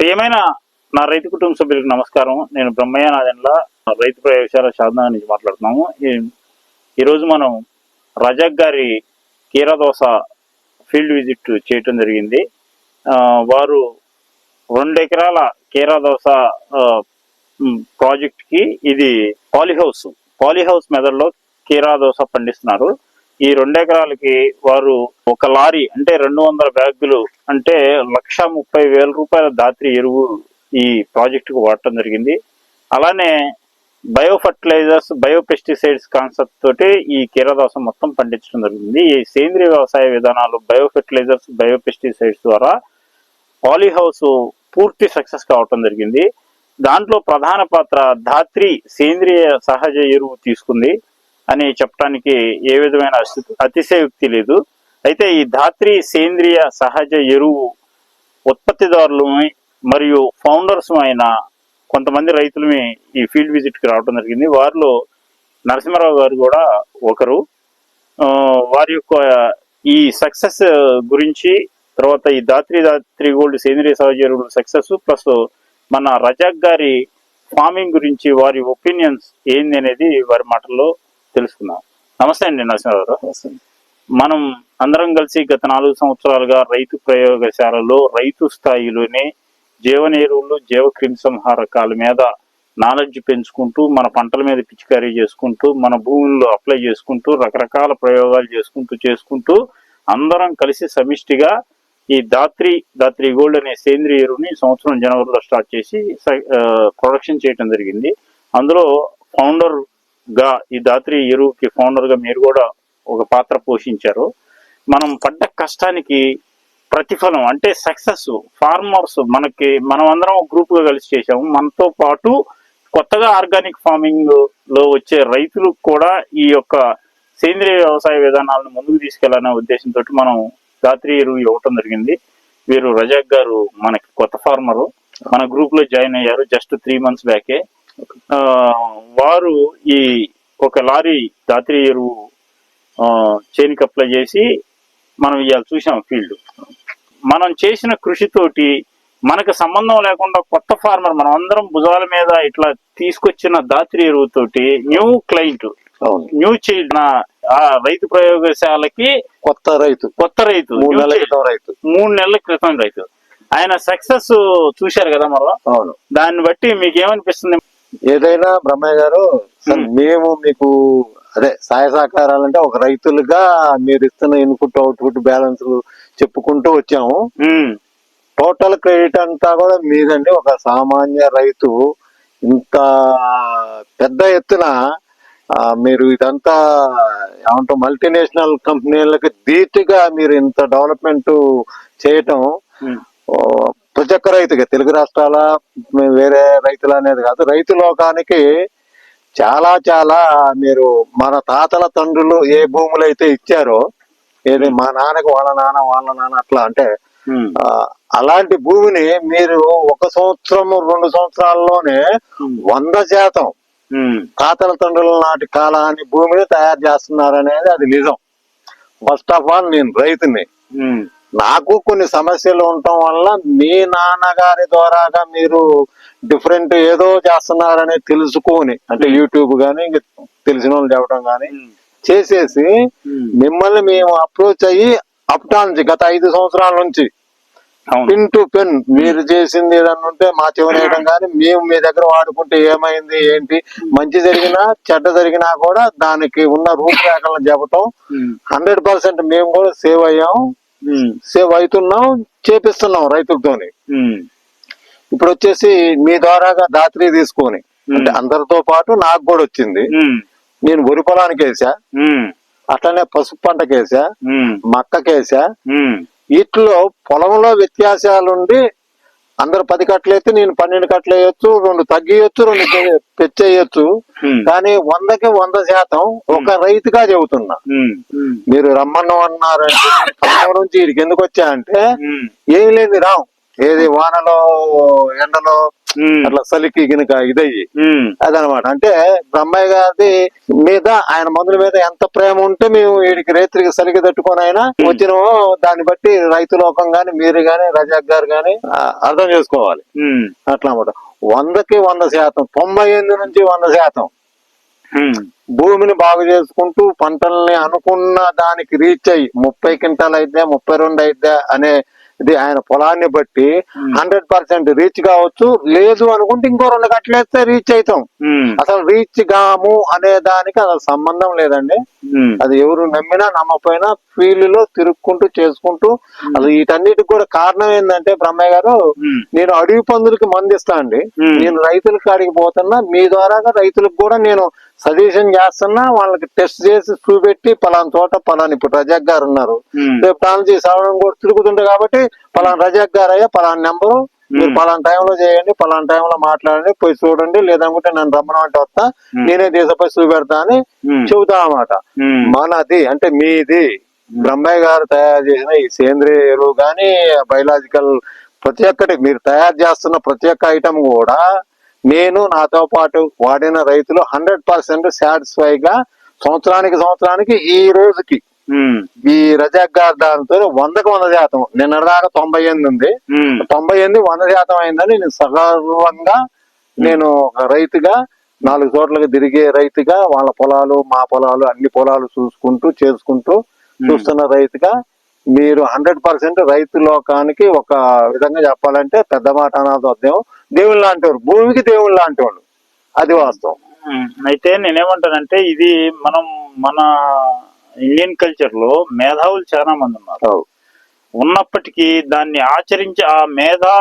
ప్రియమైన నా రైతు కుటుంబ సభ్యులకు నమస్కారం. నేను బ్రహ్మయ్య నాదెండ్ల రైతు ప్రయోగశాల శారదా నుంచి మాట్లాడుతున్నాము. ఈరోజు మనం రజక్ గారి కీరదోస ఫీల్డ్ విజిట్ చేయటం జరిగింది. వారు రెండు ఎకరాల కీరదోస ప్రాజెక్ట్కి ఇది పాలీహౌస్ పాలీహౌస్ మెదడులో కీరాదోస పండిస్తున్నారు. ఈ రెండు ఎకరాలకి వారు ఒక లారీ అంటే రెండు వందల బ్యాగులు అంటే లక్ష ముప్పై వేల రూపాయల దాత్రి ఎరువు ఈ ప్రాజెక్టుకు వాడటం జరిగింది. అలానే bio fertilisers bio pesticides concept తోటి ఈ కీరదాసం మొత్తం పండించడం జరిగింది. ఈ సేంద్రియ వ్యవసాయ విధానాలు బయో ఫర్టిలైజర్స్ బయో పెస్టిసైడ్స్ ద్వారా పాలీహౌస్ పూర్తి సక్సెస్ కావటం జరిగింది. దాంట్లో ప్రధాన పాత్ర ధాత్రి సేంద్రియ సహజ ఎరువు తీసుకుంది. అని చెప్పడానికి ఏ విధమైన అతి- అతిశయోక్తి లేదు. అయితే ఈ ధాత్రి సేంద్రియ సహజ ఎరువు ఉత్పత్తిదారులు మరియు ఫౌండర్స్ అయిన కొంతమంది రైతులమే ఈ ఫీల్డ్ విజిట్కి రావడం జరిగింది. వారిలో నరసింహారావు గారు కూడా ఒకరు. వారి యొక్క ఈ సక్సెస్ గురించి తర్వాత ఈ దాత్రి దాత్రి గోల్డ్ సేంద్రియ సహజ ఎరువుల సక్సెస్ ప్లస్ మన రజాక్ గారి ఫార్మింగ్ గురించి వారి ఒపీనియన్స్ ఏంది అనేది వారి మాటల్లో తెలుసుకుందాం. నమస్తే అండి నరసింహారావు మనం అందరం కలిసి గత నాలుగు సంవత్సరాలుగా రైతు ప్రయోగశాలలో రైతు స్థాయిలోనే జీవన ఎరువులు జీవ క్రిమి సంహారకాల మీద నాలెడ్జ్ పెంచుకుంటూ మన పంటల మీద పిచికారీ చేసుకుంటూ మన భూముల్లో అప్లై చేసుకుంటూ రకరకాల ప్రయోగాలు చేసుకుంటూ చేసుకుంటూ అందరం కలిసి సమిష్టిగా ఈ దాత్రి దాత్రి గోల్డ్ అనే సేంద్రియ ఎరువుని సంవత్సరం జనవరిలో స్టార్ట్ చేసి ప్రొడక్షన్ చేయడం జరిగింది. అందులో ఫౌండర్ గా ఈ దాత్రి ఎరువుకి ఫౌండర్గా మీరు కూడా ఒక పాత్ర పోషించారు. మనం పడ్డ కష్టానికి ప్రతిఫలం అంటే సక్సెస్ ఫార్మర్స్ మనకి మనం అందరం గ్రూప్గా కలిసి చేసాము మనతో పాటు కొత్తగా ఆర్గానిక్ ఫార్మింగ్లో వచ్చే రైతులకు కూడా ఈ యొక్క సేంద్రియ వ్యవసాయ విధానాలను ముందుకు తీసుకెళ్ళాలనే ఉద్దేశంతో మనం రాత్రి ఎరువు ఇవ్వటం జరిగింది. వీరు రజాక్ గారు మనకి కొత్త ఫార్మరు మన గ్రూప్లో జాయిన్ అయ్యారు జస్ట్ త్రీ మంత్స్ బ్యాకే వారు ఈ ఒక లారీ దాత్రి ఎరువు ఆ, చేనికి అప్లై చేసి మనం ఇవాళ చూసాం ఫీల్డ్ మనం చేసిన కృషితోటి మనకు సంబంధం లేకుండా కొత్త ఫార్మర్ మనం అందరం భుజాల మీద ఇట్లా తీసుకొచ్చిన దాత్రి ఎరువుతోటి న్యూ క్లయింట్ న్యూ చైల్డ్ నా ఆ రైతు ప్రయోగశాలకి కొత్త రైతు. కొత్త రైతు రైతు. మూడు నెలల క్రితం రైతు. ఆయన సక్సెస్ చూశారు కదా మరో? అవును. దాన్ని బట్టి మీకు ఏమనిపిస్తుంది? ఏదైనా బ్రహ్మయ్య గారు మ్మ్. మీకు అదే సహాయ సహకారాలంటే ఒక రైతులుగా మీరు ఇస్తున్న ఇన్పుట్ అవుట్పుట్ బ్యాలెన్స్ చెప్పుకుంటూ వచ్చాము. టోటల్ క్రెడిట్ అంతా కూడా మీదండి. ఒక సామాన్య రైతు ఇంత పెద్ద ఎత్తున మీరు ఇదంతా ఏమంటాం మల్టీనేషనల్ కంపెనీలకి ధీటుగా మీరు ఇంత డెవలప్మెంట్ చేయటం ప్రతి ఒక్క రైతుగా తెలుగు రాష్ట్రాల వేరే రైతులు అనేది కాదు రైతు లోకానికి చాలా చాలా మీరు మన తాతల తండ్రులు ఏ భూములు అయితే ఇచ్చారో ఏది మా నాన్నకి వాళ్ళ నాన్న వాళ్ళ నాన్న అట్లా అంటే అలాంటి భూమిని మీరు ఒక సంవత్సరం రెండు సంవత్సరాల్లోనే వంద శాతం తాతల తండ్రుల నాటి కాలాన్ని భూమిని తయారు చేస్తున్నారు అనేది అది నిజం. ఫస్ట్ ఆఫ్ ఆల్ నేను రైతుని. నాకు కొన్ని సమస్యలు ఉండటం వల్ల మీ నాన్నగారి ద్వారాగా మీరు డిఫరెంట్ ఏదో చేస్తున్నారని తెలుసుకొని అంటే యూట్యూబ్ కానీ ఇంక తెలిసిన వాళ్ళు చెప్పడం కానీ ఉమ్, చేసేసి ఉమ్. మిమ్మల్ని మేము అప్రోచ్ అయ్యి అప్టాన్స్ గత ఐదు సంవత్సరాల నుంచి పిన్ టు పిన్ మీరు చేసింది ఏదన్నా ఉంటే మా చెవినేయడం కానీ మేము మీ దగ్గర వాడుకుంటే ఏమైంది ఏంటి మంచి జరిగినా చెడ్డ జరిగినా కూడా దానికి ఉన్న రూపురేఖలను చెప్పటం హండ్రెడ్ పర్సెంట్ మేము కూడా సేవ్ అయ్యాం. సేవ్ అవుతున్నాం చేపిస్తున్నాం రైతులతోని. ఇప్పుడు వచ్చేసి మీ ద్వారాగా దాత్రి తీసుకొని అంటే అందరితో పాటు నాకు కూడా వచ్చింది. నేను వరి పొలానికి వేసా అట్లనే పసుపు పంటకి వేసా ఉమ్, మక్కకేసా వీటిలో పొలంలో వ్యత్యాసాలుండి అందరు పది కట్టలు అయితే నేను పన్నెండు కట్టలు వేయొచ్చు రెండు తగ్గియొచ్చు రెండు పెంచేయొచ్చు కానీ వందకి వంద శాతం ఒక రైతుగా చెబుతున్నా. మీరు రమ్మన్నం అన్నారంటే నుంచి వీడికి ఎందుకు వచ్చా అంటే ఏం లేదు రాం. ఏది వానలో ఎండలో అట్లా చలికి గినక ఇదయ్యి. అదనమాట. అంటే బ్రహ్మయ్య గారి మీద ఆయన మందుల మీద ఎంత ప్రేమ ఉంటే మేము వీడికి రైతులకి సరిగ్గా తట్టుకొని అయినా వచ్చినామో దాన్ని బట్టి రైతు లోకం గాని మీరు గాని రజాక్ గారు గాని అర్థం చేసుకోవాలి. అట్లా అనమాట వందకి వంద శాతం తొంభై ఎనిమిది నుంచి వంద శాతం. భూమిని బాగు చేసుకుంటూ పంటల్ని అనుకున్న దానికి రీచ్ అయ్యి ముప్పై క్వింటాల్ అయితే ముప్పై రెండు అయితే అనే ఇది ఆయన పొలాన్ని బట్టి. హండ్రెడ్ పర్సెంట్ రీచ్ కావచ్చు లేదు అనుకుంటే ఇంకో రెండు కట్టలేస్తే రీచ్ అవుతాం అసలు రీచ్ కాము అనే దానికి అసలు సంబంధం లేదండి. అది ఎవరు నమ్మినా నమ్మకపోయినా ఫీల్డ్లో తిరుక్కుంటూ చేసుకుంటూ అసలు వీటన్నిటికి కూడా కారణం ఏంటంటే బ్రహ్మయ్య గారు నేను అడవి పందులకి మందిస్తా అండి. నేను రైతుల కాడికి పోతున్నా మీ ద్వారాగా రైతులకు కూడా నేను సజెషన్ చేస్తున్నా వాళ్ళకి టెస్ట్ చేసి చూపెట్టి పలానా చోట పలానా ఇప్పుడు రజాక్ గారు ఉన్నారు. రేపు చేసి అవడం కూడా తిరుగుతుంటే కాబట్టి పలానా రజాక్ గారు అయ్యా పలానా నెంబరు. మీరు పలానా టైంలో చేయండి పలానా టైంలో మాట్లాడండి పోయి చూడండి లేదనుకుంటే నన్ను రమ్మనమంటే వస్తా. నేనే దేశపై చూపెడతా అని చెబుతా అన్నమాట. మనది అంటే మీది. బ్రహ్మయ్య గారు తయారు చేసిన ఈ సేంద్రియ ఎరువు కానీ బయలాజికల్ ప్రతి ఒక్కటి మీరు తయారు చేస్తున్న ప్రతి ఒక్క ఐటమ్ కూడా నేను నాతో పాటు వాడిన రైతులు హండ్రెడ్ పర్సెంట్ సాటిస్ఫై గా సంవత్సరానికి సంవత్సరానికి ఈ రోజుకి ఈ రజాక్ గారి దాంతో వందకు వంద శాతం. నిన్న దాకా తొంభై ఎనిమిది ఉంది. తొంభై ఎనిమిది వంద శాతం అయిందని నేను సగర్వంగా నేను ఒక రైతుగా నాలుగు చోట్లకి తిరిగే రైతుగా వాళ్ళ పొలాలు మా పొలాలు అన్ని పొలాలు చూసుకుంటూ చేసుకుంటూ చూస్తున్న రైతుగా మీరు హండ్రెడ్ పర్సెంట్ రైతు లోకానికి ఒక విధంగా చెప్పాలంటే పెద్ద మాట అనాథోద్యం దేవుళ్ళు లాంటి వారు భూమికి దేవుళ్ళు లాంటి వాళ్ళు అది వాస్తవం. అయితే నేనేమంటానంటే ఇది మనం మన ఇండియన్ కల్చర్లో మేధావులు చాలా మంది ఉన్నారు. ఉన్నప్పటికీ దాన్ని ఆచరించి ఆ మేధా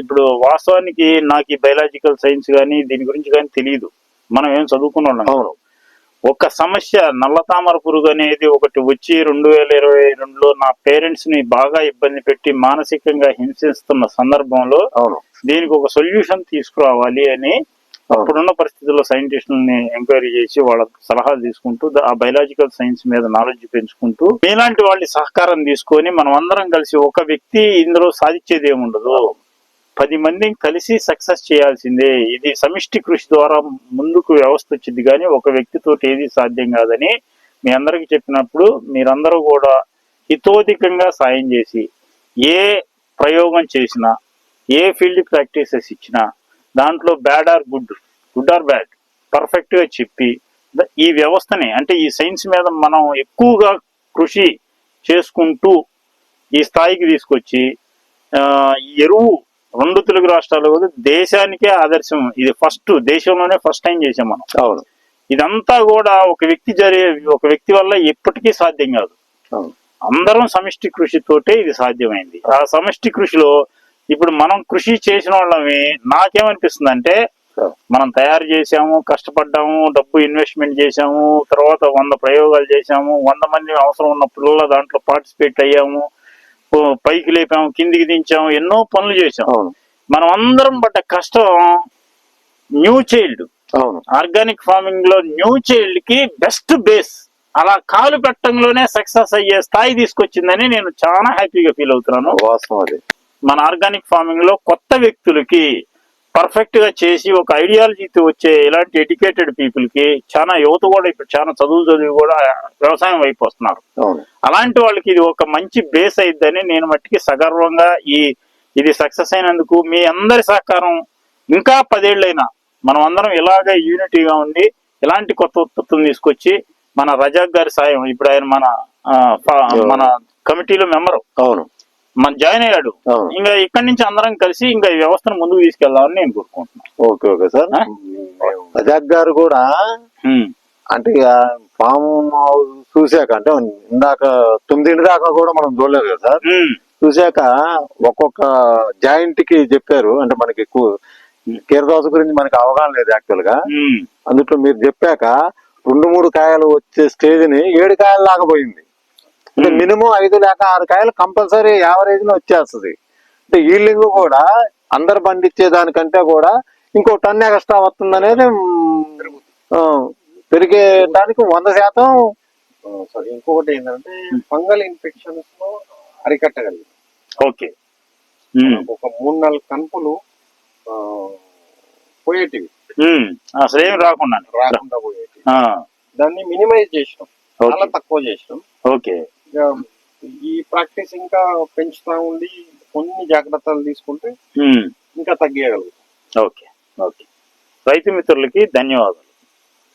ఇప్పుడు వాస్తవానికి నాకు ఈ బయలాజికల్ సైన్స్ కానీ దీని గురించి కానీ తెలియదు మనం ఏం చదువుకున్న. అవును ఒక సమస్య నల్ల తామర పురుగు అనేది ఒకటి వచ్చి రెండు వేల ఇరవై రెండులో నా పేరెంట్స్ని బాగా ఇబ్బంది పెట్టి మానసికంగా హింసిస్తున్న సందర్భంలో దీనికి ఒక సొల్యూషన్ తీసుకురావాలి అని అవును. ఇప్పుడున్న పరిస్థితుల్లో సైంటిస్టులని ఎంక్వైరీ చేసి వాళ్ళ సలహాలు తీసుకుంటూ ఆ బయలాజికల్ సైన్స్ మీద నాలెడ్జ్ పెంచుకుంటూ మీలాంటి వాళ్ళ సహకారం తీసుకొని మనం అందరం కలిసి ఒక వ్యక్తి ఇందులో సాధించేది ఏముండదు. పది మందిని కలిసి సక్సెస్ చేయాల్సిందే. ఇది సమిష్టి కృషి ద్వారా ముందుకు వ్యవస్థ వచ్చింది. కానీ ఒక వ్యక్తితో ఏది సాధ్యం కాదని మీ అందరికి చెప్పినప్పుడు మీరందరూ కూడా హితోధికంగా సాయం చేసి ఏ ప్రయోగం చేసినా ఏ ఫీల్డ్ ప్రాక్టీసెస్ ఇచ్చినా దాంట్లో bad or good good or bad పర్ఫెక్ట్గా చెప్పి ఈ వ్యవస్థని అంటే ఈ సైన్స్ మీద మనం ఎక్కువగా కృషి చేసుకుంటూ ఈ స్థాయికి తీసుకొచ్చి ఎరువు రెండు తెలుగు రాష్ట్రాలు కూడా దేశానికే ఆదర్శం. ఇది ఫస్ట్ దేశంలోనే ఫస్ట్ టైం చేసాం మనం. అవును. ఇదంతా కూడా ఒక వ్యక్తి జరిగే ఒక వ్యక్తి వల్ల ఎప్పటికీ సాధ్యం కాదు. అందరం సమిష్టి కృషితోటే ఇది సాధ్యమైంది. ఆ సమిష్టి కృషిలో ఇప్పుడు మనం కృషి చేసిన వాళ్ళమి నాకేమనిపిస్తుంది అంటే. మనం తయారు చేసాము కష్టపడ్డాము డబ్బు ఇన్వెస్ట్మెంట్ చేసాము తర్వాత వంద ప్రయోగాలు చేసాము వంద మంది అవసరం ఉన్న పిల్లల దాంట్లో పార్టిసిపేట్ అయ్యాము పైకి లేపాము కిందికి దించాము ఎన్నో పనులు చేసాం అవును. మనం అందరం పడ్డ కష్టం న్యూ చైల్డ్. అవును. ఆర్గానిక్ ఫార్మింగ్లో న్యూ చైల్డ్కి బెస్ట్ బేస్. అలా కాలు పెట్టడంలోనే సక్సెస్ అయ్యే స్థాయి తీసుకొచ్చిందని నేను చాలా హ్యాపీగా ఫీల్ అవుతున్నాను. వాస్తవం అది. మన ఆర్గానిక్ ఫార్మింగ్లో కొత్త వ్యక్తులకి పర్ఫెక్ట్గా చేసి ఒక ఐడియాలజీతో వచ్చే ఇలాంటి ఎడ్యుకేటెడ్ పీపుల్కి చాలా యువత కూడా ఇప్పుడు చాలా చదువు చదివి కూడా వ్యవసాయం వైపు వస్తున్నారు. అలాంటి వాళ్ళకి ఇది ఒక మంచి బేస్ అయిద్దని నేను మట్టికి సగర్వంగా ఈ ఇది సక్సెస్ అయినందుకు మీ అందరి సహకారం. ఇంకా పదేళ్ళైనా మనం అందరం ఇలాగే యూనిటీగా ఉండి ఇలాంటి కొత్త ఉత్పత్తులు తీసుకొచ్చి మన రజాక్ గారి సాయం ఇప్పుడు ఆయన మన మన కమిటీలో మెంబరు అవును. మన జాయిన్ అయ్యాడు. ఇంకా ఇక్కడి నుంచి అందరం కలిసి ఇంకా ఈ వ్యవస్థను ముందుకు తీసుకెళ్దామని నేను కోరుకుంటున్నాను ఓకే ఓకే సార్. ఆ? రజాక్ గారు కూడా అంటే ఇక ఫామ్ హౌస్ చూశాక అంటే ఇందాక తొమ్మిదింటి దాకా కూడా మనం చూడలేదు కదా సార్. చూశాక ఒక్కొక్క జాయింట్కి చెప్పారు అంటే మనకి ఎక్కువ కీరదోస గురించి మనకి అవగాహన లేదు యాక్చువల్గా. అందుట్లో మీరు చెప్పాక రెండు మూడు కాయలు వచ్చే స్టేజ్ని ఏడు కాయలు దాకా పోయింది. అంటే Hmm. మినిమం ఐదు లేక ఆరు కాయలు కంపల్సరీ యావరేజ్లో వచ్చేస్తుంది. అంటే ఈల్డింగ్ కూడా అందరు పండించే దానికంటే కూడా ఇంకో టన్ ఎక్స్ట్రా వస్తుంది అనేది పెరిగే దానికి వంద శాతం సారీ ఇంకొకటి ఏంటంటే ఫంగల్ ఇన్ఫెక్షన్స్లో అరికట్టగలిగింది. ఓకే. ఉమ్, ఒక మూడు నాలుగు కనుపులు పోయేటివి. అసలు ఏం రాకుండా రాకుండా పోయేటివి. దాన్ని మినిమైజ్ చేసినాం. చాలా తక్కువ చేసినాం. ఓకే. ఈ ప్రాక్టీస్ ఇంకా పెంచుతా ఉండి కొన్ని జాగ్రత్తలు తీసుకుంటే ఉమ్, ఇంకా తగ్గేయగలుగుతాం. ఓకే ఓకే రైతు మిత్రులకి ధన్యవాదాలు.